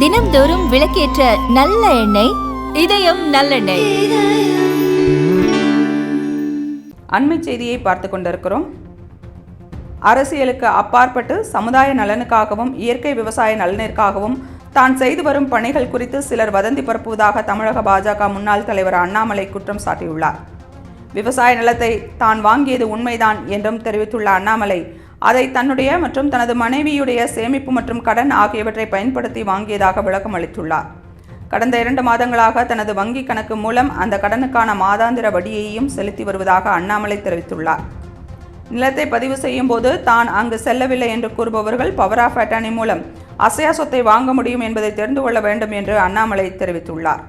தினம்தோறும் விளக்கேற்ற நல்ல எண்ணெய் இதயம் நல்லெண்ணெய். அண்மை செய்தியை பார்த்து கொண்டிருக்கிறோம். அரசியலுக்கு அப்பாற்பட்டு சமுதாய நலனுக்காகவும் இயற்கை விவசாய நலனிற்காகவும் தான் செய்து வரும் பணிகள் குறித்து சிலர் வதந்தி பரப்புவதாக தமிழக பாஜக முன்னாள் தலைவர் அண்ணாமலை குற்றம் சாட்டியுள்ளார். விவசாய நிலத்தை தான் வாங்கியது உண்மைதான் என்றும் தெரிவித்துள்ள அண்ணாமலை அதை தன்னுடைய மற்றும் தனது மனைவியுடைய சேமிப்பு மற்றும் கடன் ஆகியவற்றை பயன்படுத்தி வாங்கியதாக விளக்கம் அளித்துள்ளார். கடந்த இரண்டு மாதங்களாக தனது வங்கி கணக்கு மூலம் அந்த கடனுக்கான மாதாந்திர வட்டியையும் செலுத்தி வருவதாக அண்ணாமலை தெரிவித்துள்ளார். நிலத்தை பதிவு செய்யும் போது தான் அங்கு செல்லவில்லை என்று கூறுபவர்கள் பவர் ஆஃப் அட்டானி மூலம் அசையா சொத்தை வாங்க முடியும் என்பதை தெரிந்து கொள்ள வேண்டும் என்று அண்ணாமலை தெரிவித்துள்ளார்.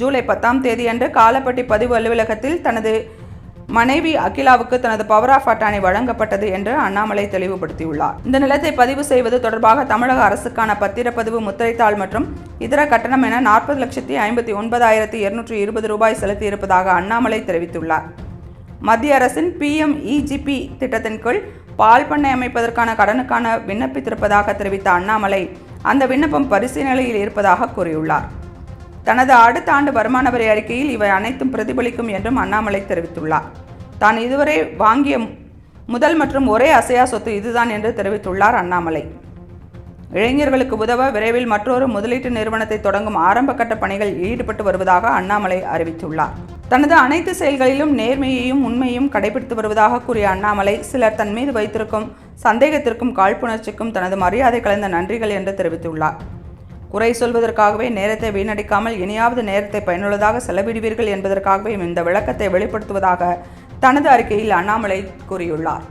ஜூலை பத்தாம் தேதியன்று காலப்பட்டி பதிவு அலுவலகத்தில் தனது மனைவி அகிலாவுக்கு தனது பவர் ஆஃப் அட்டானி வழங்கப்பட்டது என்று அண்ணாமலை தெளிவுபடுத்தியுள்ளார். இந்த நிலத்தை பதிவு செய்வது தொடர்பாக தமிழக அரசுக்கான பத்திரப்பதிவு முத்திரைத்தாள் மற்றும் இதர கட்டணம் என நாற்பது லட்சத்தி ஐம்பத்தி ஒன்பதாயிரத்தி இருநூற்றி இருபது ரூபாய் செலுத்தியிருப்பதாக அண்ணாமலை தெரிவித்துள்ளார். மத்திய அரசின் பிஎம்இஜிபி திட்டத்தின் கீழ் பால் பண்ணை அமைப்பதற்கான கடனுக்கான விண்ணப்பித்திருப்பதாக தெரிவித்த அண்ணாமலை அந்த விண்ணப்பம் பரிசீலனையில் இருப்பதாக கூறியுள்ளார். தனது அடுத்த ஆண்டு வருமான வரி அறிக்கையில் இவை அனைத்தும் பிரதிபலிக்கும் என்றும் அண்ணாமலை தெரிவித்துள்ளார். தான் இதுவரை வாங்கிய முதல் மற்றும் ஒரே அசையா சொத்து இதுதான் என்று தெரிவித்துள்ளார் அண்ணாமலை. இளைஞர்களுக்கு உதவ விரைவில் மற்றொரு முதலீட்டு நிறுவனத்தை தொடங்கும் ஆரம்பகட்ட பணிகள் ஈடுபட்டு வருவதாக அண்ணாமலை அறிவித்துள்ளார். தனது அனைத்து செயல்களிலும் நேர்மையையும் உண்மையும் கடைபிடித்து வருவதாக கூறிய அண்ணாமலை சிலர் தன் மீது வைத்திருக்கும் சந்தேகத்திற்கும் காழ்ப்புணர்ச்சிக்கும் தனது மரியாதை கலந்த நன்றிகள் என்று தெரிவித்துள்ளார். குறை சொல்வதற்காகவே நேரத்தை வீணடிக்காமல் இனியாவது நேரத்தை பயனுள்ளதாக செலவிடுவீர்கள் என்பதற்காகவே இந்த விளக்கத்தை வெளிப்படுத்துவதாக தனது அறிக்கையில் அண்ணாமலை கூறியுள்ளார்.